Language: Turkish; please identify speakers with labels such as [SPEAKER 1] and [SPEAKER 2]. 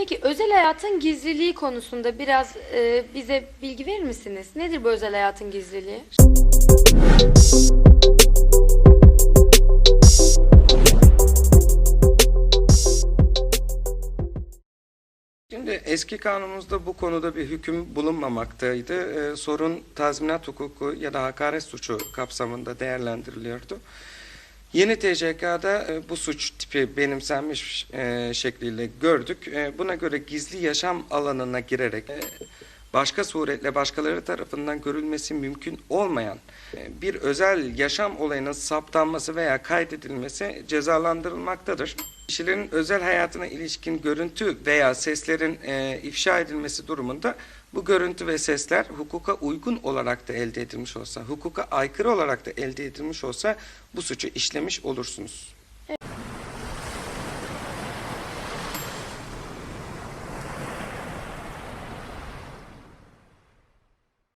[SPEAKER 1] Peki özel hayatın gizliliği konusunda biraz e, bize bilgi verir misiniz? Nedir bu özel hayatın gizliliği?
[SPEAKER 2] Şimdi eski kanunumuzda bu konuda bir hüküm bulunmamaktaydı. Ee, sorun tazminat hukuku ya da hakaret suçu kapsamında değerlendiriliyordu. Yeni TCK'da e, bu suç tipi benimsenmiş e, şekliyle gördük. E, buna göre gizli yaşam alanına girerek başka suretle başkaları tarafından görülmesi mümkün olmayan bir özel yaşam olayının saptanması veya kaydedilmesi cezalandırılmaktadır. Kişilerin özel hayatına ilişkin görüntü veya seslerin e, ifşa edilmesi durumunda bu görüntü ve sesler hukuka uygun olarak da elde edilmiş olsa, hukuka aykırı olarak da elde edilmiş olsa bu suçu işlemiş olursunuz.